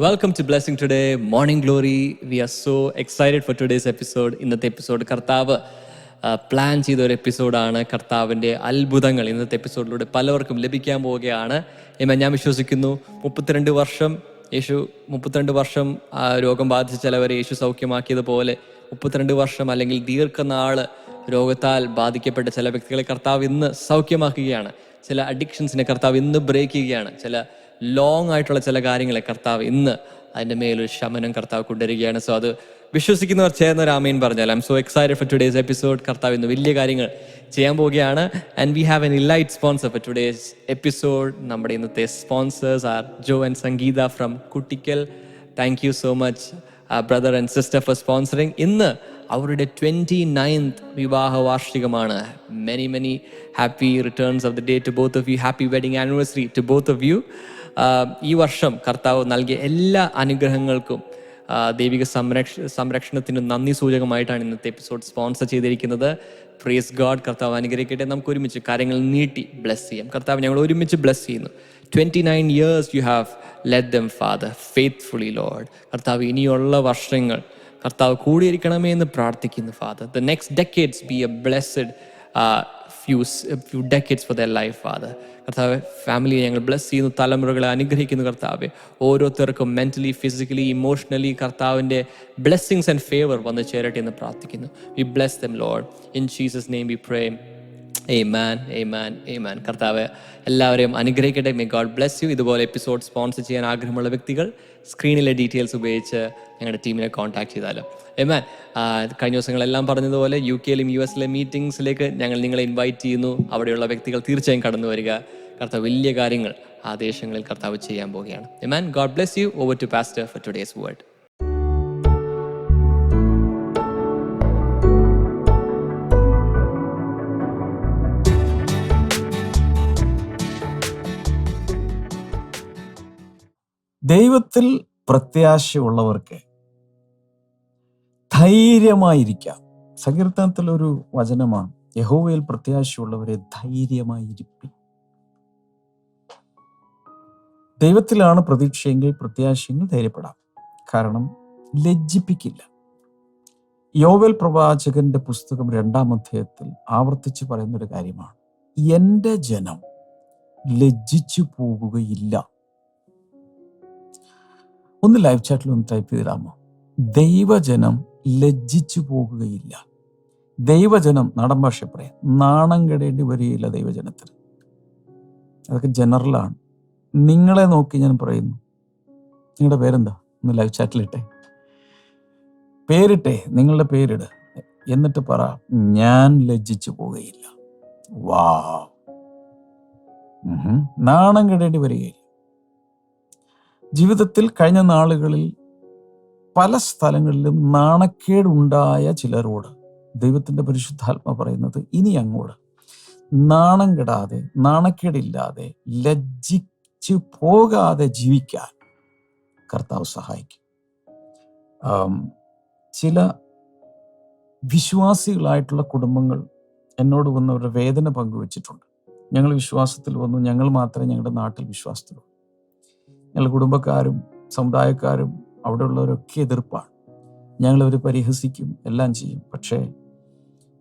Welcome to blessing today morning glory we are so excited for today's episode ഇന്നത്തെ episode കർത്താവ് plan ചെയ്ത ഒരു എപ്പിസോഡാണ് കർത്താവിന്റെ അത്ഭുതങ്ങൾ ഇന്നത്തെ എപ്പിസോഡിലൂടെ പലവർക്കും ലഭിക്കാൻ പോവുകയാണ്. എമ്മ ഞാൻ വിശ്വസിക്കുന്നു. മുപ്പത്തിരണ്ട് വർഷം യേശു മുപ്പത്തിരണ്ട് വർഷം രോഗം ബാധിച്ച ചിലവരെ യേശു സൗഖ്യമാക്കിയതുപോലെ മുപ്പത്തിരണ്ട് വർഷം അല്ലെങ്കിൽ ദീർഘനാൾ രോഗത്താൽ ബാധിക്കപ്പെട്ട ചില വ്യക്തികളെ കർത്താവ് ഇന്ന് സൗഖ്യമാക്കുകയാണ്. ചില അഡിക്ഷൻസിനെ കർത്താവ് ഇന്ന് ബ്രേക്ക് ചെയ്യുകയാണ്. ചില ലോങ് ആയിട്ടുള്ള ചില കാര്യങ്ങളെ കർത്താവ് ഇന്ന് അതിന്റെ മേലൊരു ശമനം കർത്താവ് കൊണ്ടുവരികയാണ്. സോ അത് വിശ്വസിക്കുന്നവർ ചേർന്ന ഒരു ആമീൻ പറഞ്ഞാൽ. I'm so excited for today's episode കർത്താവ് ഇന്ന് വലിയ കാര്യങ്ങൾ ചെയ്യാൻ പോവുകയാണ്. And we have an elite sponsor for today's episode നമ്മുടെ ഇന്നത്തെ sponsors are Jo and Sangeetha from Kuttikkal thank you so much brother and sister for sponsoring ഇന്ന് അവരുടെ ട്വന്റി നയൻത് വിവാഹ വാർഷികമാണ്. Many many happy returns of the day to both of you happy wedding anniversary to both of you ഈ വർഷം കർത്താവ് നൽകിയ എല്ലാ അനുഗ്രഹങ്ങൾക്കും ദൈവിക സംരക്ഷ സംരക്ഷണത്തിന് നന്ദി സൂചകമായിട്ടാണ് ഇന്നത്തെ എപ്പിസോഡ് സ്പോൺസർ ചെയ്തിരിക്കുന്നത്. പ്രേസ് ഗാഡ് കർത്താവ് അനുഗ്രഹിക്കട്ടെ. നമുക്ക് ഒരുമിച്ച് കാര്യങ്ങൾ നീട്ടി ബ്ലെസ് ചെയ്യാം. കർത്താവ് ഞങ്ങൾ ഒരുമിച്ച് ബ്ലെസ് ചെയ്യുന്നു. Twenty nine years you have led them Father faithfully Lord കർത്താവ് ഇനിയുള്ള വർഷങ്ങൾ കർത്താവ് കൂടിയിരിക്കണമേ എന്ന് പ്രാർത്ഥിക്കുന്നു Father the next decades be a blessed few few decades for the life Father കർത്താവ് ഫാമിലിയെ ഞങ്ങൾ ബ്ലെസ് ചെയ്യുന്നു തലമുറകളെ അനുഗ്രഹിക്കുന്നു കർത്താവ്. ഓരോരുത്തർക്കും മെന്റലി ഫിസിക്കലി ഇമോഷണലി കർത്താവിന്റെ ബ്ലെസ്സിങ്സ് ആൻഡ് ഫേവർ വന്ന് ചേരട്ടെ എന്ന് പ്രാർത്ഥിക്കുന്നു. We bless them Lord in Jesus name we pray Amen, amen amen കർത്താവ് എല്ലാവരെയും അനുഗ്രഹിക്കട്ടെ. മേ ഗോഡ് ബ്ലെസ് യു ഇതുപോലെ എപ്പിസോഡ് സ്പോൺസർ ചെയ്യാൻ ആഗ്രഹമുള്ള വ്യക്തികൾ സ്ക്രീനിലെ ഡീറ്റെയിൽസ് ഉപയോഗിച്ച് ഞങ്ങളുടെ ടീമിനെ കോൺടാക്ട് ചെയ്താലും. ഏമാൻ കഴിഞ്ഞ ദിവസങ്ങളെല്ലാം പറഞ്ഞതുപോലെ യു കെയിലും യു എസിലെ മീറ്റിംഗ്സിലേക്ക് ഞങ്ങൾ നിങ്ങളെ ഇൻവൈറ്റ് ചെയ്യുന്നു. അവിടെയുള്ള വ്യക്തികൾ തീർച്ചയായും കടന്നു വരിക. കർത്താവ് വലിയ കാര്യങ്ങൾ ആ ദേശങ്ങളിൽ കർത്താവ് ചെയ്യാൻ പോവുകയാണ്. Amen God bless you over to pastor for today's word ദൈവത്തിൽ പ്രത്യാശയുള്ളവർക്ക് ധൈര്യമായിരിക്കാം. സങ്കീർത്തനത്തിൽ ഒരു വചനമാണ് യഹോവയിൽ പ്രത്യാശയുള്ളവരെ ധൈര്യമായിരിക്കും ദൈവത്തിലാണ് പ്രതീക്ഷയെങ്കിൽ പ്രത്യാശയെങ്കിൽ ധൈര്യപ്പെടാം. കാരണം ലജ്ജിപ്പിക്കില്ല. യോവൽ പ്രവാചകന്റെ പുസ്തകം രണ്ടാം അധ്യായത്തിൽ ആവർത്തിച്ച് പറയുന്ന ഒരു കാര്യമാണ് എന്റെ ജനം ലജ്ജിച്ചു പോകുകയില്ല ഒന്ന് ലൈവ് ചാറ്റിൽ ഒന്ന് ടൈപ്പ് ചെയ്തിടാമോ ദൈവജനം ലജ്ജിച്ചു പോകുകയില്ല. ദൈവജനം നാടൻ ഭാഷ പറയാം. നാണം കെടേണ്ടി വരികയില്ല ദൈവജനത്തിന്. അതൊക്കെ ജനറലാണ് നിങ്ങളെ നോക്കി ഞാൻ പറയുന്നു. നിങ്ങളുടെ പേരെന്താ? ഒന്ന് ലൈവ് ചാറ്റിലിട്ടെ പേരിട്ടെ. നിങ്ങളുടെ പേരിട്. എന്നിട്ട് പറ ഞാൻ ലജ്ജിച്ചു പോകുകയില്ല. വാ നാണം കെടേണ്ടി വരികയില്ല. ജീവിതത്തിൽ കഴിഞ്ഞ നാളുകളിൽ പല സ്ഥലങ്ങളിലും നാണക്കേടുണ്ടായ ചിലരോട് ദൈവത്തിന്റെ പരിശുദ്ധാത്മ പറയുന്നത് ഇനി അങ്ങോട്ട് നാണം കെടാതെ നാണക്കേടില്ലാതെ ലജ്ജിച്ച് പോകാതെ ജീവിക്കാൻ കർത്താവ് സഹായിക്കും. ചില വിശ്വാസികളായിട്ടുള്ള കുടുംബങ്ങൾ എന്നോട് വന്നവരുടെ വേദന പങ്കുവച്ചിട്ടുണ്ട്. ഞങ്ങൾ വിശ്വാസത്തിൽ വന്നു ഞങ്ങൾ മാത്രമേ ഞങ്ങളുടെ നാട്ടിൽ വിശ്വാസത്തിലുള്ളൂ. ഞങ്ങളുടെ കുടുംബക്കാരും സമുദായക്കാരും അവിടെ ഉള്ളവരൊക്കെ എതിർപ്പാണ് ഞങ്ങളവർ പരിഹസിക്കും എല്ലാം ചെയ്യും. പക്ഷേ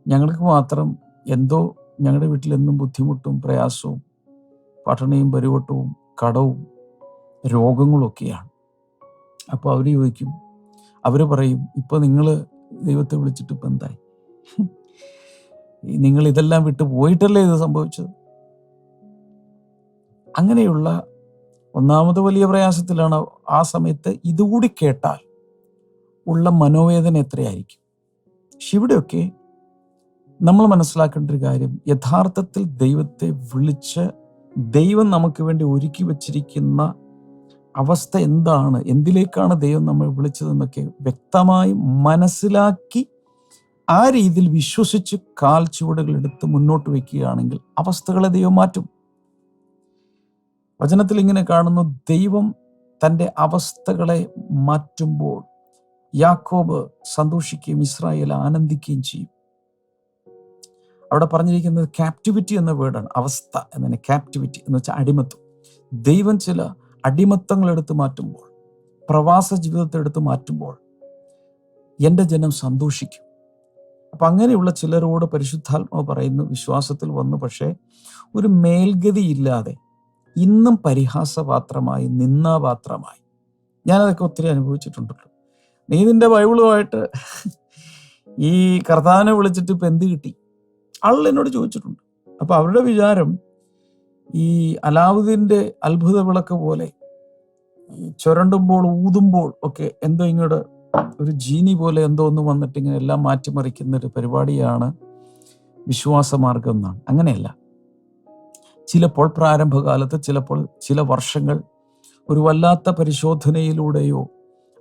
ഞങ്ങൾക്ക് മാത്രം എന്തോ ഞങ്ങളുടെ വീട്ടിലെന്നും ബുദ്ധിമുട്ടും പ്രയാസവും പട്ടണിയും പരിവട്ടവും കടവും രോഗങ്ങളൊക്കെയാണ് അപ്പോൾ അവർ ചോദിക്കും അവർ പറയും ഇപ്പോൾ നിങ്ങൾ ദൈവത്തെ വിളിച്ചിട്ട് ഇപ്പം എന്തായി? നിങ്ങൾ ഇതെല്ലാം വിട്ട് പോയിട്ടല്ലേ ഇത് സംഭവിച്ചത്? അങ്ങനെയുള്ള ഒന്നാമത് വലിയ പ്രയാസത്തിലാണ് ആ സമയത്ത് ഇതുകൂടി കേട്ടാൽ ഉള്ള മനോവേദന എത്രയായിരിക്കും? പക്ഷെ ഇവിടെയൊക്കെ നമ്മൾ മനസ്സിലാക്കേണ്ട ഒരു കാര്യം യഥാർത്ഥത്തിൽ ദൈവത്തെ വിളിച്ച് ദൈവം നമുക്ക് വേണ്ടി ഒരുക്കി വച്ചിരിക്കുന്ന അവസ്ഥ എന്താണ്? എന്തിലേക്കാണ് ദൈവം നമ്മൾ വിളിച്ചതെന്നൊക്കെ വ്യക്തമായി മനസ്സിലാക്കി ആ രീതിയിൽ വിശ്വസിച്ച് കാൽ ചുവടുകൾ എടുത്ത് മുന്നോട്ട് വയ്ക്കുകയാണെങ്കിൽ അവസ്ഥകളെ ദൈവം മാറ്റും. വചനത്തിൽ ഇങ്ങനെ കാണുന്നു ദൈവം തന്റെ അവസ്ഥകളെ മാറ്റുമ്പോൾ യാക്കോബ് സന്തോഷിക്കുകയും ഇസ്രായേൽ ആനന്ദിക്കുകയും ചെയ്യും. അവിടെ പറഞ്ഞിരിക്കുന്നത് ക്യാപ്റ്റിവിറ്റി എന്ന വേർഡാണ് അവസ്ഥ എന്നതിന് ക്യാപ്റ്റിവിറ്റി എന്ന് വെച്ചാൽ അടിമത്വം ദൈവം ചില അടിമത്തങ്ങൾ എടുത്തു മാറ്റുമ്പോൾ പ്രവാസ ജീവിതത്തെ എടുത്ത് മാറ്റുമ്പോൾ എന്റെ ജനം സന്തോഷിക്കും. അപ്പം അങ്ങനെയുള്ള ചിലരോട് പരിശുദ്ധാത്മാവ് പറയുന്നു വിശ്വാസത്തിൽ വന്നു പക്ഷേ ഒരു മേൽഗതിയില്ലാതെ ഇന്നും പരിഹാസപാത്രമായി നിന്നാപാത്രമായി ഞാനതൊക്കെ ഒത്തിരി അനുഭവിച്ചിട്ടുണ്ടല്ലോ. നീ നിന്റെ ബൈബിളുമായിട്ട് ഈ കർത്താവിനെ വിളിച്ചിട്ട് ഇപ്പം എന്ത് കിട്ടി? ആളുകൾ എന്നോട് ചോദിച്ചിട്ടുണ്ട്. അപ്പോൾ അവരുടെ വിചാരം ഈ അലാവുദ്ദീന്റെ അത്ഭുത വിളക്ക് പോലെ ചുരണ്ടുമ്പോൾ ഊതുമ്പോൾ ഒക്കെ എന്തോ ഇങ്ങോട്ട് ഒരു ജീനി പോലെ എന്തോ ഒന്ന് വന്നിട്ട് ഇങ്ങനെ എല്ലാം മാറ്റിമറിക്കുന്ന ഒരു പരിപാടിയാണ് വിശ്വാസമാർഗം എന്നാണ്. അങ്ങനെയല്ല. ചിലപ്പോൾ പ്രാരംഭകാലത്ത് ചിലപ്പോൾ ചില വർഷങ്ങൾ ഒരു വല്ലാത്ത പരിശോധനയിലൂടെയോ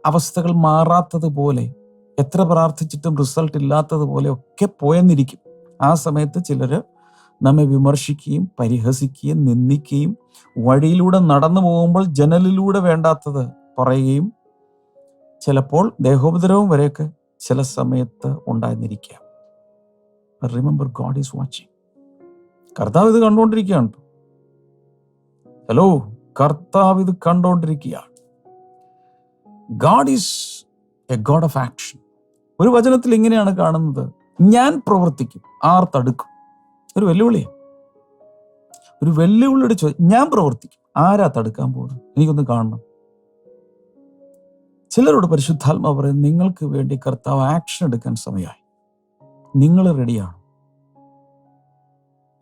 അവസ്ഥകൾ മാറാത്തതുപോലെ എത്ര പ്രാർത്ഥിച്ചിട്ടും റിസൾട്ട് ഇല്ലാത്തതുപോലെ ഒക്കെ പോയെന്നിരിക്കും. ആ സമയത്ത് ചിലർ നമ്മെ വിമർശിക്കുകയും പരിഹസിക്കുകയും നിന്ദിക്കുകയും വഴിയിലൂടെ നടന്നു പോകുമ്പോൾ ജനലിലൂടെ വേണ്ടാത്തത് പറയുകയും ചിലപ്പോൾ ദേഹോപദ്രവം വരെയൊക്കെ ചില സമയത്ത് ഉണ്ടായിരുന്നിരിക്കാം. റിമെമ്പർ ഗോഡ് ഈസ് വാച്ചിങ് കർത്താവ് ഇത് കണ്ടുകൊണ്ടിരിക്കുകയാണ്. ഹലോ കർത്താവ് ഇത് കണ്ടോണ്ടിരിക്കുകയാണ്. God is a God of action ഒരു വചനത്തിൽ ഇങ്ങനെയാണ് കാണുന്നത്. ഞാൻ പ്രവർത്തിക്കും ആർ തടുക്കും. ഒരു വെല്ലുവിളിയാണ് ഒരു വെല്ലുവിളിയുടെ ചോദ്യം. ഞാൻ പ്രവർത്തിക്കും ആരാ തടുക്കാൻ പോകുന്നത്? എനിക്കൊന്ന് കാണണം. ചിലരോട് പരിശുദ്ധാത്മ പറയും നിങ്ങൾക്ക് വേണ്ടി കർത്താവ് ആക്ഷൻ എടുക്കാൻ സമയമായി. നിങ്ങൾ റെഡിയാണ്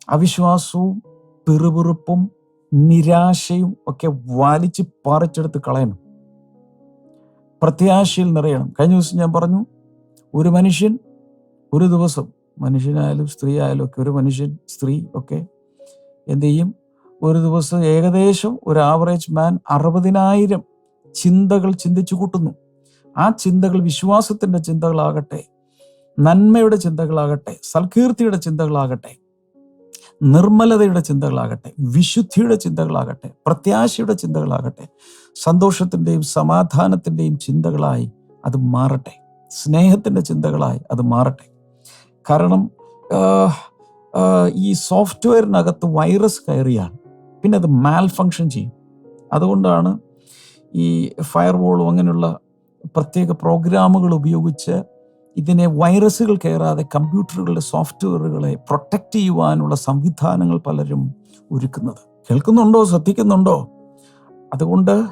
അവിശ്വാസവും പിറുപിറുപ്പും നിരാശയും ഒക്കെ വലിച്ച് പറിച്ചെടുത്ത് കളയണം. പ്രത്യാശയിൽ നിറയണം. കഴിഞ്ഞ ദിവസം ഞാൻ പറഞ്ഞു ഒരു മനുഷ്യൻ ഒരു ദിവസം മനുഷ്യനായാലും സ്ത്രീ ആയാലും ഒക്കെ ഒരു മനുഷ്യൻ സ്ത്രീ ഒക്കെ എന്ത് ചെയ്യും? ഒരു ദിവസം ഏകദേശം ഒരു ആവറേജ് മാൻ അറുപതിനായിരം ചിന്തകൾ ചിന്തിച്ചു കൂട്ടുന്നു. ആ ചിന്തകൾ വിശ്വാസത്തിന്റെ ചിന്തകളാകട്ടെ നന്മയുടെ ചിന്തകളാകട്ടെ സൽകീർത്തിയുടെ ചിന്തകളാകട്ടെ നിർമ്മലതയുടെ ചിന്തകളാകട്ടെ വിശുദ്ധിയുടെ ചിന്തകളാകട്ടെ പ്രത്യാശയുടെ ചിന്തകളാകട്ടെ സന്തോഷത്തിന്റെയും സമാധാനത്തിന്റെയും ചിന്തകളായി അത് മാറട്ടെ. സ്നേഹത്തിന്റെ ചിന്തകളായി അത് മാറട്ടെ. കാരണം ഈ സോഫ്റ്റ്വെയറിനകത്ത് വൈറസ് കയറിയാൽ പിന്നെ അത് മാൽ ഫങ്ഷൻ ചെയ്യും. അതുകൊണ്ടാണ് ഈ ഫയർ വോളും അങ്ങനെയുള്ള പ്രത്യേക പ്രോഗ്രാമുകൾ ഉപയോഗിച്ച് ഇതിനെ വൈറസുകൾ കയറാതെ കമ്പ്യൂട്ടറുകളുടെ സോഫ്റ്റ്വെയറുകളെ പ്രൊട്ടക്റ്റ് ചെയ്യുവാനുള്ള സംവിധാനങ്ങൾ പലരും ഒരുക്കുന്നത്. കേൾക്കുന്നുണ്ടോ? ശ്രദ്ധിക്കുന്നുണ്ടോ? അതുകൊണ്ട്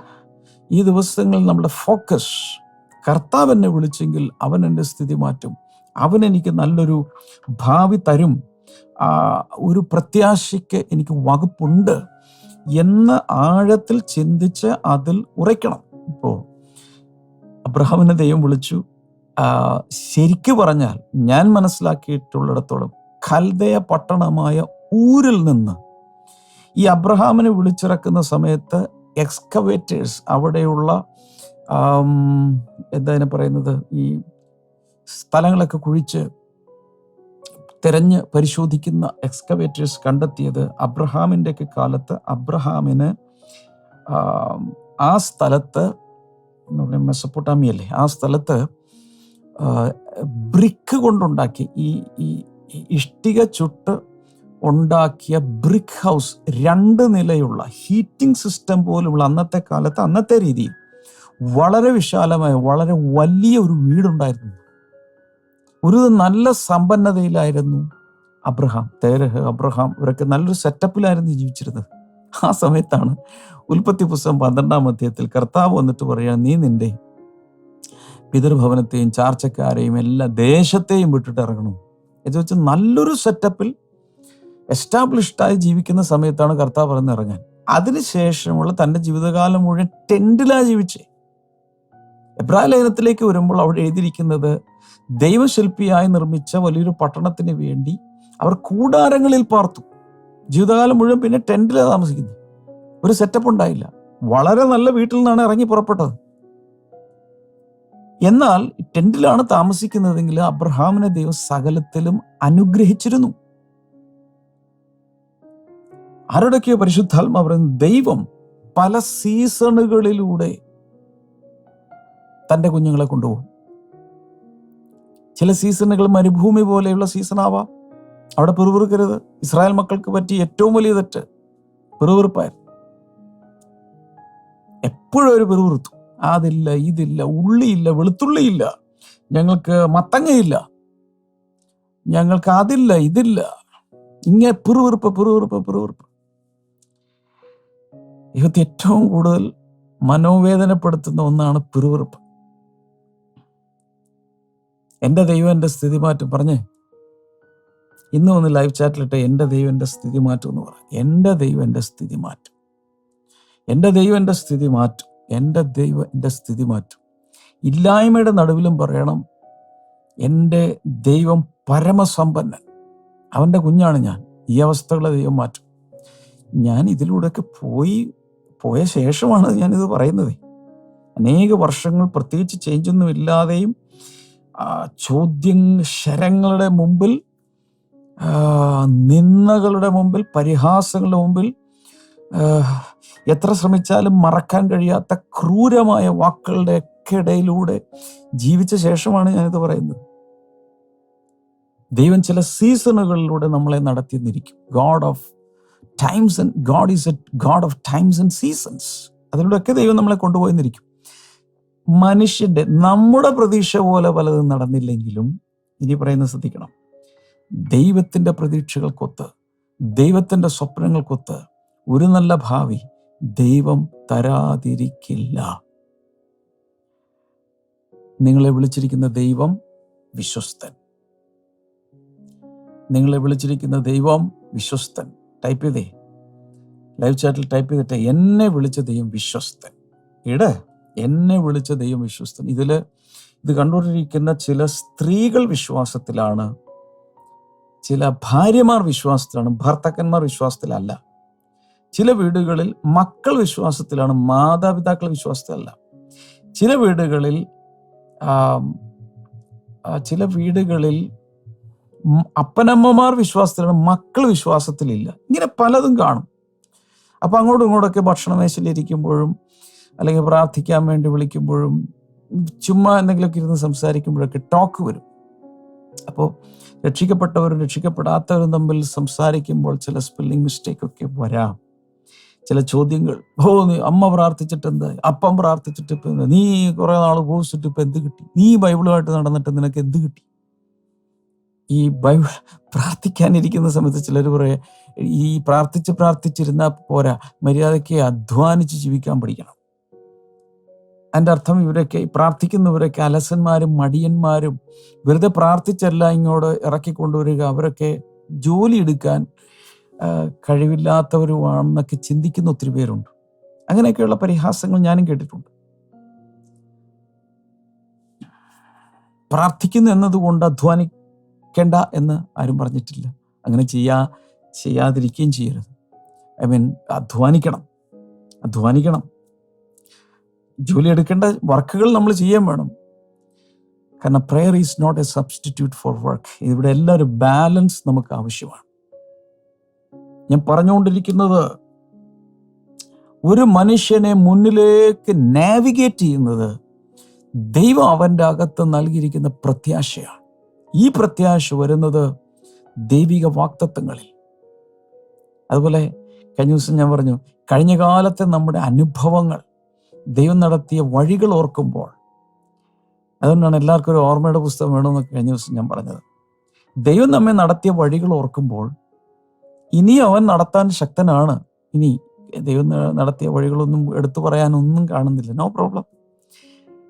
ഈ ദിവസങ്ങളിൽ നമ്മുടെ ഫോക്കസ് കർത്താവ് എന്നെ വിളിച്ചെങ്കിൽ അവൻ എന്റെ സ്ഥിതി മാറ്റും. അവൻ എനിക്ക് നല്ലൊരു ഭാവി തരും. ഒരു പ്രത്യാശയ്ക്ക് എനിക്ക് വകുപ്പുണ്ട് എന്ന് ആഴത്തിൽ ചിന്തിച്ച് അതിൽ ഉറയ്ക്കണം. ഇപ്പോൾ അബ്രഹാമിനെ ദൈവം വിളിച്ചു. ശരിക്കു പറഞ്ഞാൽ ഞാൻ മനസ്സിലാക്കിയിട്ടുള്ളിടത്തോളം ഖൽദയ പട്ടണമായ ഊരിൽ നിന്ന് ഈ അബ്രഹാമിനെ വിളിച്ചിറക്കുന്ന സമയത്ത് എക്സ്കവേറ്റേഴ്സ് അവിടെയുള്ള എന്താ പറയുന്നത്? ഈ സ്ഥലങ്ങളൊക്കെ കുഴിച്ച് തിരഞ്ഞ് പരിശോധിക്കുന്ന എക്സ്കവേറ്റേഴ്സ് കണ്ടെത്തിയത് അബ്രഹാമിന്റെ ഒക്കെ കാലത്ത് അബ്രഹാമിന് ആ സ്ഥലത്ത് മെസ്സപ്പൊട്ടാമിയല്ലേ ആ സ്ഥലത്ത് ബ്രിക്ക് കൊണ്ടുണ്ടാക്കി ഈ ഈ ഇഷ്ടിക ചുട്ട് ഉണ്ടാക്കിയ ബ്രിക്ക് ഹൗസ് രണ്ട് നിലയുള്ള ഹീറ്റിംഗ് സിസ്റ്റം പോലുള്ള അന്നത്തെ കാലത്ത് അന്നത്തെ രീതിയിൽ വളരെ വിശാലമായ വളരെ വലിയ ഒരു വീടുണ്ടായിരുന്നു. ഒരു നല്ല സമ്പന്നതയിലായിരുന്നു അബ്രഹാം തേരഹ് അബ്രഹാം ഇവരൊക്കെ നല്ലൊരു സെറ്റപ്പിലായിരുന്നു ജീവിച്ചിരുന്നത്. ആ സമയത്താണ് ഉൽപ്പത്തി പുസ്തകം പന്ത്രണ്ടാം അധ്യായത്തിൽ കർത്താവ് വന്നിട്ട് പറയുക നീ നിന്റെ പിതൃഭവനത്തെയും ചാർച്ചക്കാരെയും എല്ലാ ദേശത്തെയും വിട്ടിട്ട് ഇറങ്ങണം. എന്ന് വെച്ചാൽ നല്ലൊരു സെറ്റപ്പിൽ എസ്റ്റാബ്ലിഷ്ഡായി ജീവിക്കുന്ന സമയത്താണ് കർത്താവ് പറഞ്ഞ് ഇറങ്ങാൻ. അതിനുശേഷമുള്ള തന്റെ ജീവിതകാലം മുഴുവൻ ടെന്റിലാ ജീവിച്ചേ. എബ്രാഹിം ലേഖനത്തിലേക്ക് വരുമ്പോൾ അവിടെ എഴുതിയിരിക്കുന്നത് ദൈവശില്പിയായി നിർമ്മിച്ച വലിയൊരു പട്ടണത്തിന് വേണ്ടി അവർ കൂടാരങ്ങളിൽ പാർത്തു. ജീവിതകാലം മുഴുവൻ പിന്നെ ടെൻഡിലാണ് താമസിക്കുന്നത്. ഒരു സെറ്റപ്പ് ഉണ്ടായില്ല. വളരെ നല്ല വീട്ടിൽ നിന്നാണ് ഇറങ്ങി പുറപ്പെട്ടത്. എന്നാൽ ടെന്റിലാണ് താമസിക്കുന്നതെങ്കിൽ അബ്രഹാമിനെ ദൈവം സകലത്തിലും അനുഗ്രഹിച്ചിരുന്നു. ആരോടൊക്കെയോ പരിശുദ്ധാത്മാ പറയുന്നത് ദൈവം പല സീസണുകളിലൂടെ തന്റെ കുഞ്ഞുങ്ങളെ കൊണ്ടുപോകും. ചില സീസണുകൾ മരുഭൂമി പോലെയുള്ള സീസൺ ആവാം അവിടെ പിറുപിറുക്കരുത്. ഇസ്രായേൽ മക്കൾക്ക് പറ്റിയ ഏറ്റവും വലിയ തെറ്റ് പിറുപിറുപ്പായിരുന്നു. എപ്പോഴും ഒരു പിറുപിറുത്തു. അതില്ല ഇതില്ല ഉള്ളിയില്ല വെളുത്തുള്ളിയില്ല. ഞങ്ങൾക്ക് മത്തങ്ങയില്ല. ഞങ്ങൾക്ക് അതില്ല ഇതില്ല. ഇങ്ങനെ പിറുവിറുപ്പ് പിറുവിറുപ്പ് പിറുവിറുപ്പ് ഇവത്തെ ഏറ്റവും കൂടുതൽ മനോവേദനപ്പെടുത്തുന്ന ഒന്നാണ് പിറുവിറുപ്പ് എന്റെ ദൈവം സ്ഥിതി മാറ്റും. പറഞ്ഞേ. ഇന്ന് ഒന്ന് ലൈവ് ചാറ്റിലിട്ട് എന്റെ ദൈവം എന്റെ സ്ഥിതി മാറ്റും എന്ന് പറ. എന്റെ ദൈവം സ്ഥിതി മാറ്റും. എന്റെ ദൈവം സ്ഥിതി മാറ്റും. എന്റെ ദൈവം എന്റെ സ്ഥിതി മാറ്റും. ഇല്ലായ്മയുടെ നടുവിലും പറയണം എന്റെ ദൈവം പരമസമ്പന്നൻ. അവന്റെ കുഞ്ഞാണ് ഞാൻ. ഈ അവസ്ഥകളെ ദൈവം മാറ്റും. ഞാൻ ഇതിലൂടെയൊക്കെ പോയി പോയ ശേഷമാണ് ഞാനിത് പറയുന്നത്. അനേക വർഷങ്ങൾ പ്രത്യേകിച്ച് ചേഞ്ചൊന്നും ഇല്ലാതെയും ചോദ്യം ശരങ്ങളുടെ മുമ്പിൽ നിന്നകളുടെ മുമ്പിൽ പരിഹാസങ്ങളുടെ മുമ്പിൽ എത്ര ശ്രമിച്ചാലും മറക്കാൻ കഴിയാത്ത ക്രൂരമായ വാക്കുകളുടെ ഒക്കെ ഇടയിലൂടെ ജീവിച്ച ശേഷമാണ് ഞാനിത് പറയുന്നത്. ദൈവം ചില സീസണുകളിലൂടെ നമ്മളെ നടത്തിയെന്നിരിക്കും. God of times and God is a God of times and seasons അതിലൂടെയൊക്കെ ദൈവം നമ്മളെ കൊണ്ടുപോയെന്നിരിക്കും. മനുഷ്യന്റെ നമ്മുടെ പ്രതീക്ഷ പോലെ പലതും നടന്നില്ലെങ്കിലും ഇനി പറയുന്ന ശ്രദ്ധിക്കണം. ദൈവത്തിന്റെ പ്രതീക്ഷകൾക്കൊത്ത് ദൈവത്തിന്റെ സ്വപ്നങ്ങൾക്കൊത്ത് ഒരു നല്ല ഭാവി ദൈവം തരാതിരിക്കില്ല. നിങ്ങളെ വിളിച്ചിരിക്കുന്ന ദൈവം വിശ്വസ്തൻ. നിങ്ങളെ വിളിച്ചിരിക്കുന്ന ദൈവം വിശ്വസ്തൻ. ടൈപ്പ് ചെയ്തേ. ലൈവ് ചാറ്റിൽ ടൈപ്പ് ചെയ്തിട്ട് എന്നെ വിളിച്ച ദൈവം വിശ്വസ്തൻ. ഇട. എന്നെ വിളിച്ച ദൈവം വിശ്വസ്തൻ. ഇതിൽ ഇത് കണ്ടുകൊണ്ടിരിക്കുന്ന ചില സ്ത്രീകൾ വിശ്വാസത്തിലാണ്. ചില ഭാര്യമാർ വിശ്വാസത്തിലാണ്. ഭർത്താക്കന്മാർ വിശ്വാസത്തിലല്ല. ചില വീടുകളിൽ മക്കൾ വിശ്വാസത്തിലാണ് മാതാപിതാക്കൾ വിശ്വാസത്തിലല്ല. ചില വീടുകളിൽ ചില വീടുകളിൽ അപ്പനമ്മമാർ വിശ്വാസത്തിലാണ് മക്കൾ വിശ്വാസത്തിലില്ല. ഇങ്ങനെ പലതും കാണും. അപ്പൊ അങ്ങോട്ടും ഇങ്ങോട്ടൊക്കെ ഭക്ഷണമേശയിലിരിക്കുമ്പോഴും അല്ലെങ്കിൽ പ്രാർത്ഥിക്കാൻ വേണ്ടി വിളിക്കുമ്പോഴും ചുമ്മാ എന്തെങ്കിലുമൊക്കെ ഇരുന്ന് സംസാരിക്കുമ്പോഴൊക്കെ ടോക്ക് വരും. അപ്പോൾ രക്ഷിക്കപ്പെട്ടവരും രക്ഷിക്കപ്പെടാത്തവരും തമ്മിൽ സംസാരിക്കുമ്പോൾ ചില സ്പെല്ലിംഗ് മിസ്റ്റേക്കൊക്കെ വരാം. ചില ചോദ്യങ്ങൾ. ഓ നീ അമ്മ പ്രാർത്ഥിച്ചിട്ട് എന്താ അപ്പം പ്രാർത്ഥിച്ചിട്ട് ഇപ്പൊ എന്താ? നീ കുറെ നാൾ ഉപയോഗിച്ചിട്ട് ഇപ്പൊ എന്ത് കിട്ടി? നീ ബൈബിളുമായിട്ട് നടന്നിട്ട് നിനക്ക് എന്ത് കിട്ടി? ഈ ബൈബിൾ പ്രാർത്ഥിക്കാനിരിക്കുന്ന സമയത്ത് ചിലർ പറയാ ഈ പ്രാർത്ഥിച്ച് പ്രാർത്ഥിച്ചിരുന്നാൽ പോരാ മര്യാദയ്ക്ക് അധ്വാനിച്ച് ജീവിക്കാൻ പഠിക്കണം. അതിന്റെ അർത്ഥം ഇവരൊക്കെ പ്രാർത്ഥിക്കുന്നവരൊക്കെ അലസന്മാരും മടിയന്മാരും വെറുതെ പ്രാർത്ഥിച്ചല്ല ഇങ്ങോട്ട് ഇറക്കി കൊണ്ടുവരിക അവരൊക്കെ ജോലി എടുക്കാൻ കഴിവില്ലാത്തവരുമാണെന്നൊക്കെ ചിന്തിക്കുന്ന ഒത്തിരി പേരുണ്ട്. അങ്ങനെയൊക്കെയുള്ള പരിഹാസങ്ങൾ ഞാനും കേട്ടിട്ടുണ്ട്. പ്രാർത്ഥിക്കുന്നു എന്നതുകൊണ്ട് അധ്വാനിക്കേണ്ട എന്ന് ആരും പറഞ്ഞിട്ടില്ല. അങ്ങനെ ചെയ്യാ ചെയ്യാതിരിക്കുകയും ചെയ്യരുത്. ഐ മീൻ അധ്വാനിക്കണം. അധ്വാനിക്കണം. ജോലി എടുക്കേണ്ട വർക്കുകൾ നമ്മൾ ചെയ്യാൻ വേണം. കാരണം prayer is not a substitute for work ഇവിടെ എല്ലാവരും ബാലൻസ് നമുക്ക് ആവശ്യമാണ്. ഞാൻ പറഞ്ഞുകൊണ്ടിരിക്കുന്നത് ഒരു മനുഷ്യനെ മുന്നിലേക്ക് നാവിഗേറ്റ് ചെയ്യുന്നത് ദൈവം അവന്റെ അകത്ത് നൽകിയിരിക്കുന്ന പ്രത്യാശയാണ്. ഈ പ്രത്യാശ വരുന്നത് ദൈവിക വാക്തത്വങ്ങളിൽ. അതുപോലെ കഴിഞ്ഞ ദിവസം ഞാൻ പറഞ്ഞു കഴിഞ്ഞ കാലത്തെ നമ്മുടെ അനുഭവങ്ങൾ ദൈവം നടത്തിയ വഴികൾ ഓർക്കുമ്പോൾ അതുകൊണ്ടാണ് എല്ലാവർക്കും ഒരു ഓർമ്മയുടെ പുസ്തകം വേണമെന്നൊക്കെ കഴിഞ്ഞ ദിവസം ഞാൻ പറഞ്ഞത്. ദൈവം നമ്മെ നടത്തിയ വഴികൾ ഓർക്കുമ്പോൾ ഇനി അവൻ നടത്താൻ ശക്തനാണ്. ഇനി ദൈവം നടത്തിയ വഴികളൊന്നും എടുത്തു പറയാനൊന്നും കാണുന്നില്ല. നോ പ്രോബ്ലം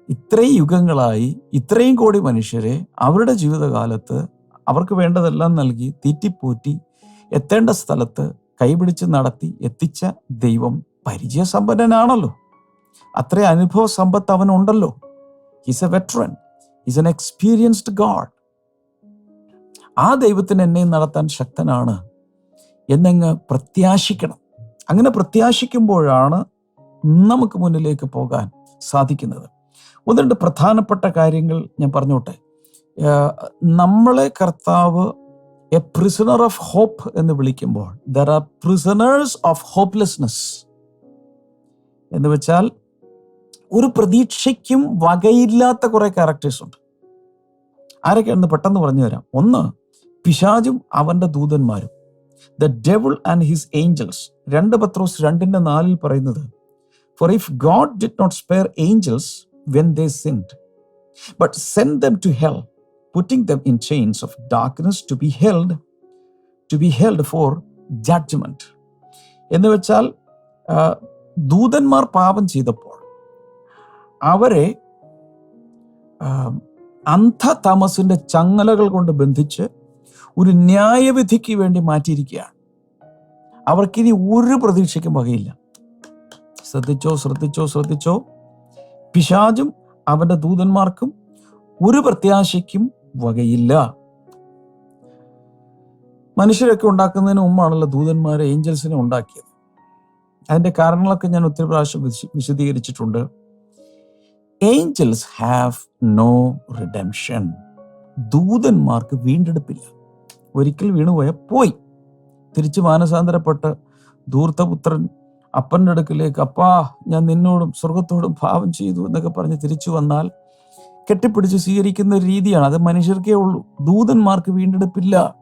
ഇത്രയും യുഗങ്ങളായി ഇത്രയും കോടി മനുഷ്യരെ അവരുടെ ജീവിതകാലത്ത് അവർക്ക് വേണ്ടതെല്ലാം നൽകി തീറ്റിപ്പോറ്റി എത്തേണ്ട സ്ഥലത്ത് കൈപിടിച്ച് നടത്തി എത്തിച്ച ദൈവം പരിചയസമ്പന്നനാണല്ലോ. അത്ര അനുഭവ സമ്പത്ത് അവനുണ്ടല്ലോ. He's a veteran he's an experienced God ആ ദൈവത്തിന് എന്നെ നടത്താൻ ശക്തനാണ്. എന്നങ്ങ് പ്രത്യാശിക്കണം. അങ്ങനെ പ്രത്യാശിക്കുമ്പോഴാണ് നമുക്ക് മുന്നിലേക്ക് പോകാൻ സാധിക്കുന്നത്. ഒന്ന് രണ്ട് പ്രധാനപ്പെട്ട കാര്യങ്ങൾ ഞാൻ പറഞ്ഞോട്ടെ. നമ്മളെ കർത്താവ് എ പ്രിസണർ ഓഫ് ഹോപ്പ് എന്ന് വിളിക്കുമ്പോൾ there are prisoners of hopelessness എന്ന് വെച്ചാൽ ഒരു പ്രതീക്ഷയ്ക്കും വകയില്ലാത്ത കുറെ ക്യാരക്ടേഴ്സ് ഉണ്ട്. ആരൊക്കെയാണെന്ന് പെട്ടെന്ന് പറഞ്ഞു തരാം. ഒന്ന് പിശാജും അവന്റെ ദൂതന്മാരും. The devil and his angels രണ്ട് പത്രോസ് രണ്ടിന്റെ നാലിൽ പറയുന്നത് For if God did not spare angels when they sinned, but sent them to hell, putting them in chains of darkness to be held, to be held for judgment. എന്ന് വെച്ചാൽ ദൂതന്മാർ പാപം ചെയ്തപ്പോൾ അവരെ ആ, അന്ധതമസിന്റെ ചങ്ങലകൾ കൊണ്ട് ബന്ധിച്ച് ഒരു ന്യായവിധിക്ക് വേണ്ടി മാറ്റിയിരിക്കുകയാണ്. അവർക്കിനി ഒരു പ്രതീക്ഷയ്ക്കും വകയില്ല. ശ്രദ്ധിച്ചോ ശ്രദ്ധിച്ചോ ശ്രദ്ധിച്ചോ. പിശാജും അവന്റെ ദൂതന്മാർക്കും ഒരു പ്രത്യാശയ്ക്കും വകയില്ല. മനുഷ്യരൊക്കെ ഉണ്ടാക്കുന്നതിന് മുമ്പാണല്ലോ ദൂതന്മാരെ ഏഞ്ചൽസിനെ ഉണ്ടാക്കിയത്. അതിന്റെ കാരണങ്ങളൊക്കെ ഞാൻ ഒത്തിരി പ്രാവശ്യം വിശദീകരിച്ചിട്ടുണ്ട്. ഏഞ്ചൽസ് ഹാവ് നോ റിഡംഷൻ ദൂതന്മാർക്ക് വീണ്ടെടുപ്പില്ല. ഒരിക്കൽ വീണുപോയ പോയി. തിരിച്ച് മാനസാന്തരപ്പെട്ട് ധൂർത്തപുത്രൻ അപ്പന്റെ അടുക്കിലേക്ക് അപ്പാ ഞാൻ നിന്നോടും സ്വർഗത്തോടും ഭാവം ചെയ്തു എന്നൊക്കെ പറഞ്ഞ് തിരിച്ചു വന്നാൽ കെട്ടിപ്പിടിച്ച് സ്വീകരിക്കുന്ന ഒരു രീതിയാണ്. അത് മനുഷ്യർക്കേ ഉള്ളൂ. ദൂതന്മാർക്ക് വീണ്ടെടുപ്പില്ല.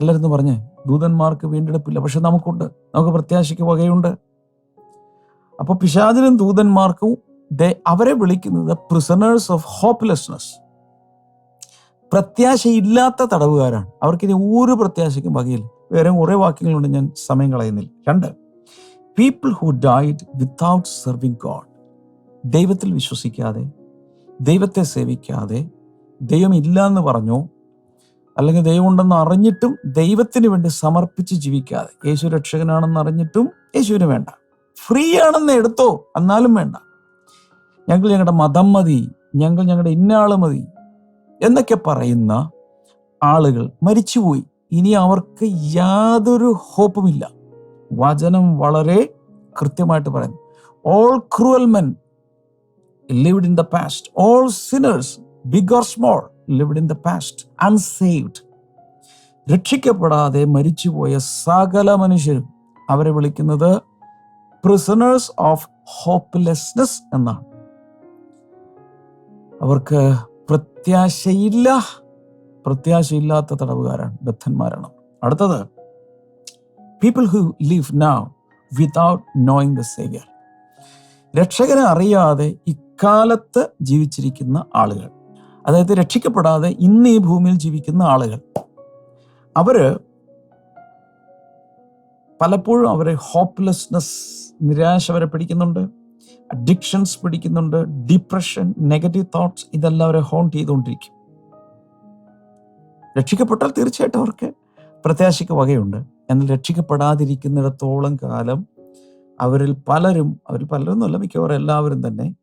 എല്ലാവരും പറഞ്ഞേ ദൂതന്മാർക്ക് വീണ്ടെടുപ്പില്ല. പക്ഷെ നമുക്കുണ്ട്. നമുക്ക് പ്രത്യാശയ്ക്ക് വകയുണ്ട്. അപ്പൊ പിശാചിനും ദൂതന്മാർക്കും അവരെ വിളിക്കുന്നത് പ്രിസണേഴ്സ് ഓഫ് ഹോപ്പ്ലെസ്നെസ് പ്രത്യാശയില്ലാത്ത തടവുകാരാണ്. അവർക്കിനി ഒരു പ്രത്യാശയ്ക്കും വകയില്ല. വേറെ കുറേ വാക്യങ്ങളുണ്ട് ഞാൻ സമയം കളയുന്നില്ല. രണ്ട്. People who died without serving God ദൈവത്തിൽ വിശ്വസിക്കാതെ ദൈവത്തെ സേവിക്കാതെ ദൈവം ഇല്ല എന്ന് പറഞ്ഞോ അല്ലെങ്കിൽ ദൈവം ഉണ്ടെന്ന് അറിഞ്ഞിട്ടും ദൈവത്തിന് വേണ്ടി സമർപ്പിച്ച് ജീവിക്കാതെ. യേശു രക്ഷകനാണെന്ന് അറിഞ്ഞിട്ടും യേശുവിന് വേണ്ട. ഫ്രീ ആണെന്ന് എടുത്തോ എന്നാലും വേണ്ട. ഞങ്ങൾ ഞങ്ങളുടെ മതം മതി. ഞങ്ങൾ ഞങ്ങളുടെ ഇന്ന മതി. എന്നൊക്കെ പറയുന്ന ആളുകൾ മരിച്ചുപോയി. ഇനി അവർക്ക് യാതൊരു ഹോപ്പുമില്ല. വചനം വളരെ കൃത്യമായിട്ട് പറയുന്നു. All cruel men lived in the past all sinners big or small lived in the past unsaved രക്ഷിക്കപ്പെടാതെ മരിച്ചുപോയ സകല മനുഷ്യരും അവരെ വിളിക്കുന്നത് പ്രിസണേഴ്സ് ഓഫ് ഹോപ്പ്ലെസ്നെസ് എന്നാണ്. അവർക്ക് പ്രത്യാശയില്ല. പ്രത്യാശയില്ലാത്ത തടവുകാരാണ് ബദ്ധന്മാരാണ്. അടുത്തത് people who live now without knowing the saviour രക്ഷകനെ അറിയാതെ ഇക്കാലത്ത് ജീവിച്ചിരിക്കുന്ന ആളുകൾ അതായത് രക്ഷിക്കപ്പെടാതെ ഇന്ന് ഈ ഭൂമിയിൽ ജീവിക്കുന്ന ആളുകൾ അവർ പലപ്പോഴും അവരെ ഹോപ്പ്ലെസ്നെസ് നിരാശ വരെ പിടിക്കുന്നുണ്ട്. അഡിക്ഷൻസ് പിടിക്കുന്നുണ്ട് ഡിപ്രഷൻ നെഗറ്റീവ് തോട്ട്സ് ഇതെല്ലാം അവരെ ഹോണ്ട് ചെയ്തുകൊണ്ടിരിക്കും. രക്ഷിക്കപ്പെട്ടാൽ തീർച്ചയായിട്ടും അവർക്ക് പ്രത്യാശയ്ക്ക് വകയുണ്ട്. എന്നാൽ രക്ഷിക്കപ്പെടാതിരിക്കുന്നിടത്തോളം കാലം അവരിൽ പലരും അവരിൽ പലരും എന്നല്ല മിക്കവാറും എല്ലാവരും തന്നെ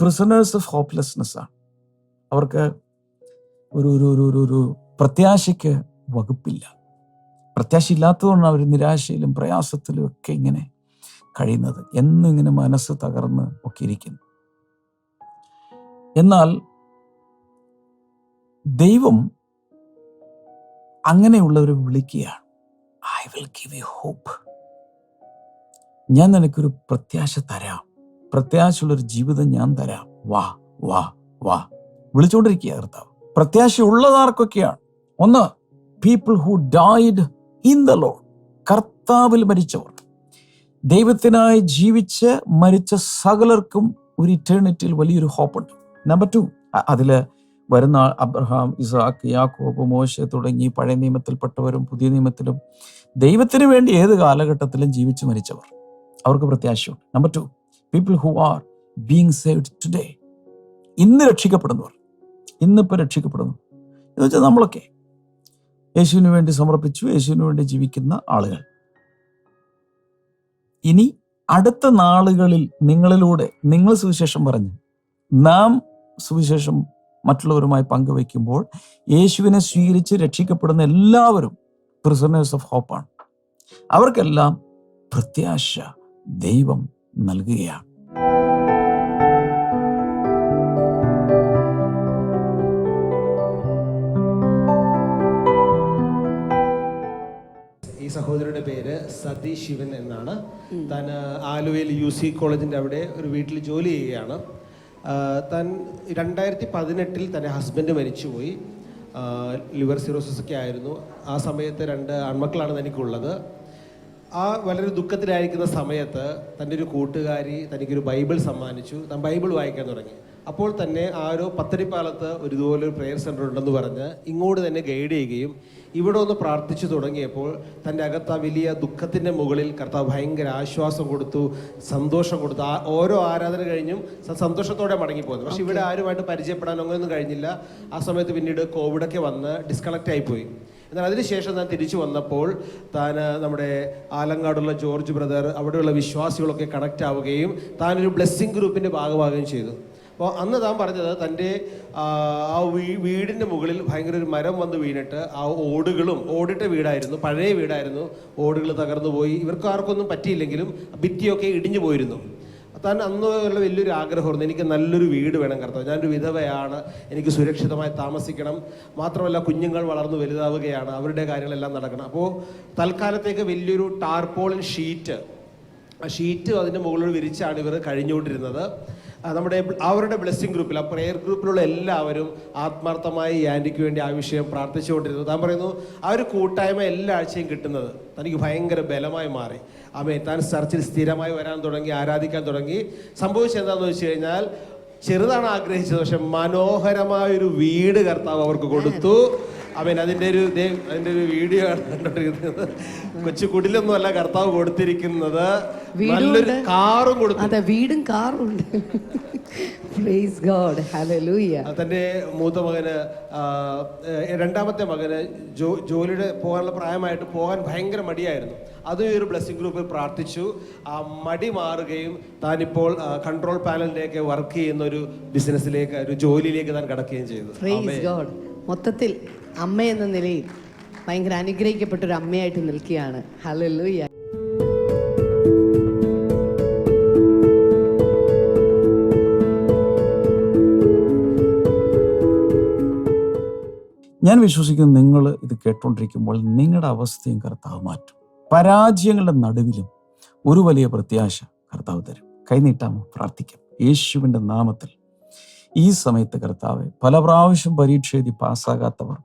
പ്രിസണേഴ്സ് ഓഫ് ഹോപ്പ്ലെസ്നെസ് ആണ്. അവർക്ക് ഒരു ഒരു ഒരു ഒരു ഒരു പ്രത്യാശയ്ക്ക് വകുപ്പില്ല. പ്രത്യാശ ഇല്ലാത്തതുകൊണ്ടാണ് അവർ നിരാശയിലും പ്രയാസത്തിലും ഒക്കെ ഇങ്ങനെ കഴിയുന്നത് എന്നും ഇങ്ങനെ മനസ്സ് തകർന്ന് ഒക്കെ ഇരിക്കുന്നു എന്നാൽ ദൈവം അങ്ങനെയുള്ളവരെ വിളിക്കുകയാണ് I will give you hope ഞാൻ നിനക്കൊരു പ്രത്യാശ തരാം. പ്രത്യാശയുള്ളൊരു ജീവിതം ഞാൻ തരാം. വാ വാ വാ. വിളിച്ചുകൊണ്ടിരിക്കുക കർത്താവ്. പ്രത്യാശ ഉള്ളതാർക്കൊക്കെയാണ് ഒന്ന് people who died in the Lord കർത്താവിൽ മരിച്ചവർ. ദൈവത്തിനായി ജീവിച്ച് മരിച്ച സകലർക്കും ഒരു ഇറ്റേണിറ്റിയിൽ വലിയൊരു ഹോപ്പുണ്ട് നമ്പർ ടു അതിൽ വരുന്ന അബ്രഹാം ഇസാഖ് യാക്കോബ് മോശ തുടങ്ങി പഴയ നിയമത്തിൽപ്പെട്ടവരും പുതിയ നിയമത്തിലും ദൈവത്തിന് വേണ്ടി ഏത് കാലഘട്ടത്തിലും ജീവിച്ച് മരിച്ചവർ. അവർക്ക് പ്രത്യാശയുണ്ട്. Number two people who are being saved today ഇന്ന് രക്ഷിക്കപ്പെടുന്നവർ ഇന്നിപ്പോൾ രക്ഷിക്കപ്പെടുന്നു. എന്ന് വെച്ചാൽ നമ്മളൊക്കെ യേശുവിന് വേണ്ടി സമർപ്പിച്ചു യേശുവിന് വേണ്ടി ജീവിക്കുന്ന ആളുകൾ. ഇനി അടുത്ത നാളുകളിൽ നിങ്ങളിലൂടെ നിങ്ങൾ സുവിശേഷം പറഞ്ഞു നാം സുവിശേഷം മറ്റുള്ളവരുമായി പങ്കുവയ്ക്കുമ്പോൾ യേശുവിനെ സ്വീകരിച്ച് രക്ഷിക്കപ്പെടുന്ന എല്ലാവരും പ്രിസണേഴ്സ് ഓഫ് ഹോപ്പാണ് അവർക്കെല്ലാം പ്രത്യാശ ദൈവം നൽകുകയാണ്. ഈ സഹോദരിയുടെ പേര് സതി ശിവൻ എന്നാണ്. താൻ ആലുവയിൽ യു സി കോളേജിന്റെ അവിടെ ഒരു വീട്ടിൽ ജോലി ചെയ്യുകയാണ്. താൻ രണ്ടായിരത്തി പതിനെട്ടിൽ തന്റെ ഹസ്ബൻഡ് മരിച്ചുപോയി. ലിവർ സിറോസിസ് ഒക്കെ ആയിരുന്നു. ആ സമയത്ത് രണ്ട് ആൺമക്കളാണ് തനിക്കുള്ളത്. ആ വളരെ ദുഃഖത്തിലായിരിക്കുന്ന സമയത്ത് തന്റെ ഒരു കൂട്ടുകാരി തനിക്കൊരു ബൈബിൾ സമ്മാനിച്ചു. താൻ ബൈബിൾ വായിക്കാൻ തുടങ്ങി. അപ്പോൾ തന്നെ ആ ഒരു പത്തടിപ്പാലത്ത് ഒരു ഇതുപോലെ ഒരു പ്രെയർ സെന്റർ ഉണ്ടെന്ന് പറഞ്ഞ് ഇങ്ങോട്ട് തന്നെ ഗൈഡ് ചെയ്യുകയും ഇവിടെ ഒന്ന് പ്രാർത്ഥിച്ചു തുടങ്ങിയപ്പോൾ തന്റെ അകത്ത് ആ വലിയ ദുഃഖത്തിന്റെ മുകളിൽ കർത്താവ് ഭയങ്കര ആശ്വാസം കൊടുത്തു സന്തോഷം കൊടുത്തു. ആ ഓരോ ആരാധന കഴിഞ്ഞും സന്തോഷത്തോടെ മടങ്ങിപ്പോകുന്നു പക്ഷെ ഇവിടെ ആരുമായിട്ട് പരിചയപ്പെടാൻ അങ്ങനെയൊന്നും കഴിഞ്ഞില്ല. ആ സമയത്ത് പിന്നീട് കോവിഡൊക്കെ വന്ന് ഡിസ്കണക്റ്റ് ആയിപ്പോയി. എന്നാൽ അതിനുശേഷം ഞാൻ തിരിച്ചു വന്നപ്പോൾ താൻ നമ്മുടെ ആലങ്കാടുള്ള ജോർജ് ബ്രദർ അവിടെയുള്ള വിശ്വാസികളൊക്കെ കണക്റ്റ് ആവുകയും താനൊരു ബ്ലെസ്സിങ് ഗ്രൂപ്പിന്റെ ഭാഗമാകുകയും ചെയ്തു. അപ്പോൾ അന്ന് താൻ പറഞ്ഞത് തന്റെ ആ, വീടിന്റെ മുകളിൽ ഭയങ്കര ഒരു മരം വന്ന് വീണിട്ട് ആ ഓടുകളും ഓടിട്ട വീടായിരുന്നു പഴയ വീടായിരുന്നു ഓടുകൾ തകർന്നു പോയി. ഇവർക്ക് ആർക്കൊന്നും പറ്റിയില്ലെങ്കിലും ഭിത്തിയൊക്കെ ഇടിഞ്ഞു പോയിരുന്നു. താൻ അന്ന് ഉള്ള വലിയൊരു ആഗ്രഹമായിരുന്നു എനിക്ക് നല്ലൊരു വീട് വേണം കർത്താവ് ഞാനൊരു വിധവയാണ് എനിക്ക് സുരക്ഷിതമായി താമസിക്കണം മാത്രമല്ല കുഞ്ഞുങ്ങൾ വളർന്നു വലുതാവുകയാണ് അവരുടെ കാര്യങ്ങളെല്ലാം നടക്കണം. അപ്പോൾ തൽക്കാലത്തേക്ക് വലിയൊരു ടാർപോളിൻ ഷീറ്റ് ആ ഷീറ്റ് അതിന്റെ മുകളിൽ വിരിച്ചാണ് ഇവർ കഴിഞ്ഞുകൊണ്ടിരുന്നത്. നമ്മുടെ അവരുടെ ബ്ലെസ്സിങ് ഗ്രൂപ്പിൽ ആ പ്രെയർ ഗ്രൂപ്പിലുള്ള എല്ലാവരും ആത്മാർത്ഥമായി ആന്റിക്ക് വേണ്ടി ആ വിഷയം പ്രാർത്ഥിച്ചുകൊണ്ടിരുന്നു. താൻ പറയുന്നു ആ ഒരു കൂട്ടായ്മ എല്ലാ ആഴ്ചയും കിട്ടുന്നത് തനിക്ക് ഭയങ്കര ബലമായി മാറി. അമ്മേ താൻ ചർച്ചിൽ സ്ഥിരമായി വരാൻ തുടങ്ങി ആരാധിക്കാൻ തുടങ്ങി. സംഭവിച്ചത് വെച്ച് കഴിഞ്ഞാൽ ചെറുതാണ് ആഗ്രഹിച്ചത് പക്ഷെ മനോഹരമായ ഒരു വീട് കർത്താവ് അവർക്ക് കൊടുത്തു. അവൻ അതിന്റെ ഒരു ഇതേ അതിന്റെ ഒരു വീഡിയോ ആണ് കണ്ടോണ്ടിരിക്കുന്നത് കൊച്ചു കുടിലൊന്നും അല്ല കർത്താവ് കൊടുത്തിരിക്കുന്നത്. നല്ലൊരു കാറും കൊടുത്തു അതെ വീടും കാറും ഉണ്ട്. പ്രൈസ് ഗോഡ് ഹല്ലേലൂയ ആ, തന്റെ മൂത്ത മകന് രണ്ടാമത്തെ മകന് ജോ ജോലിയുടെ പോകാനുള്ള പ്രായമായിട്ട് പോകാൻ ഭയങ്കര മടിയായിരുന്നു. അതും ഒരു ബ്ലെസ്സിങ് ഗ്രൂപ്പിൽ പ്രാർത്ഥിച്ചു. ആ മടി മാറുകയും താനിപ്പോൾ കൺട്രോൾ പാനലിന്റെയൊക്കെ വർക്ക് ചെയ്യുന്ന ഒരു ബിസിനസ്സിലേക്ക് ഒരു ജോലിയിലേക്ക് താൻ കടക്കുകയും ചെയ്തു. മൊത്തത്തിൽ അമ്മ എന്ന നിലയിൽ ഭയങ്കര അനുഗ്രഹിക്കപ്പെട്ട ഒരു അമ്മയായിട്ട് നിൽക്കുകയാണ്. ഹല്ലേലൂയ. ഞാൻ വിശ്വസിക്കുന്നു നിങ്ങൾ ഇത് കേട്ടുകൊണ്ടിരിക്കുമ്പോൾ നിങ്ങളുടെ അവസ്ഥയും കർത്താവ് മാറ്റും. പരാജയങ്ങളുടെ നടുവിലും ഒരു വലിയ പ്രത്യാശ കർത്താവ് തരും. കൈനീട്ടാമോ പ്രാർത്ഥിക്കാം. യേശുവിന്റെ നാമത്തിൽ ഈ സമയത്ത് കർത്താവ് പല പ്രാവശ്യം പരീക്ഷ എഴുതി പാസ്സാകാത്തവർ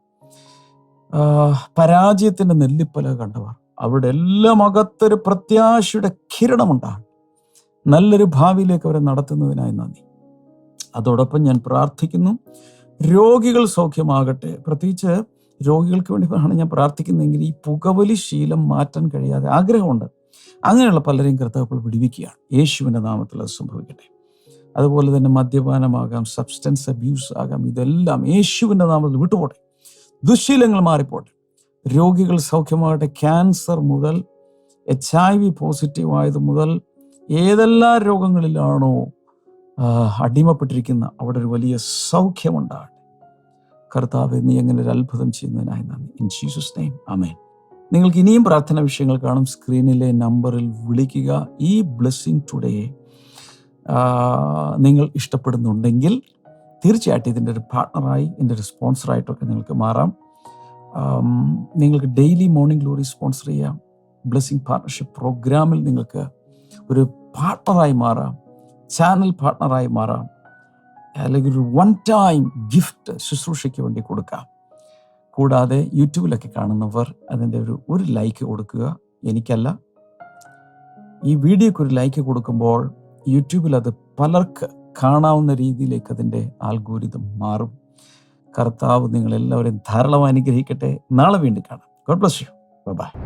പരാജയത്തിന്റെ നെല്ലിപ്പല കണ്ടവർ. അവരുടെ എല്ലാം അകത്തൊരു പ്രത്യാശയുടെ കിരണമുണ്ടാകും. നല്ലൊരു ഭാവിയിലേക്ക് അവരെ നടത്തുന്നതിനായി നന്ദി. അതോടൊപ്പം ഞാൻ പ്രാർത്ഥിക്കുന്നു രോഗികൾ സൗഖ്യമാകട്ടെ. പ്രത്യേകിച്ച് രോഗികൾക്ക് വേണ്ടിയാണ് ഞാൻ പ്രാർത്ഥിക്കുന്നതെങ്കിൽ ഈ പുകവലി ശീലം മാറ്റാൻ കഴിയാതെ ആഗ്രഹമുണ്ട്. അങ്ങനെയുള്ള പലരെയും കർത്താവ് വിടുവിക്കുകയാണ്. യേശുവിന്റെ നാമത്തിൽ അത് സംഭവിക്കട്ടെ. അതുപോലെ തന്നെ മദ്യപാനമാകാം സബ്സ്റ്റൻസ് അബ്യൂസ് ആകാം ഇതെല്ലാം യേശുവിന്റെ നാമത്തിൽ വിട്ടുപോട്ടെ. ദുശീലങ്ങൾ മാറിപ്പോട്ടെ. രോഗികൾ സൗഖ്യമാകട്ടെ. ക്യാൻസർ മുതൽ എച്ച് ഐ വി പോസിറ്റീവ് ആയത് മുതൽ ഏതെല്ലാം രോഗങ്ങളിലാണോ അടിമപ്പെട്ടിരിക്കുന്ന അവിടെ ഒരു വലിയ സൗഖ്യമുണ്ടാകട്ടെ. കർത്താവ് നീ എങ്ങനെ ഒരു അത്ഭുതം ചെയ്യുന്നതിനായി നന്ദി. ഇൻ ജീസസ് നെയിം അമേൻ നിങ്ങൾക്ക് ഇനിയും പ്രാർത്ഥന വിഷയങ്ങൾ കാണും. സ്ക്രീനിലെ നമ്പറിൽ വിളിക്കുക. ഈ ബ്ലെസ്സിങ് ടുഡേ നിങ്ങൾ ഇഷ്ടപ്പെടുന്നുണ്ടെങ്കിൽ തീർച്ചയായിട്ടും ഇതിന്റെ ഒരു പാർട്ണറായി ഇതിന്റെ ഒരു സ്പോൺസറായിട്ടൊക്കെ നിങ്ങൾക്ക് മാറാം. നിങ്ങൾക്ക് ഡെയിലി മോർണിംഗ് ഗ്ലോറി സ്പോൺസർ ചെയ്യാം. ബ്ലെസ്സിങ് പാർട്ണർഷിപ്പ് പ്രോഗ്രാമിൽ നിങ്ങൾക്ക് ഒരു പാർട്ണറായി മാറാം. ചാനൽ പാർട്ണറായി മാറാം. അല്ലെങ്കിൽ ഒരു വൺ ടൈം ഗിഫ്റ്റ് ശുശ്രൂഷയ്ക്ക് വേണ്ടി കൊടുക്കാം. കൂടാതെ യൂട്യൂബിലൊക്കെ കാണുന്നവർ അതിന്റെ ഒരു ഒരു ലൈക്ക് കൊടുക്കുക. എനിക്കല്ല. ഈ വീഡിയോക്ക് ഒരു ലൈക്ക് കൊടുക്കുമ്പോൾ യൂട്യൂബിൽ അത് പലർക്ക് കാണാവുന്ന രീതിയിലേക്ക് അതിന്റെ ആൽഗോരിതം മാറും. കർത്താവ് നിങ്ങളെല്ലാവരെയും ധാരാളം അനുഗ്രഹിക്കട്ടെ. നാളെ വീണ്ടും കാണാം. God bless you by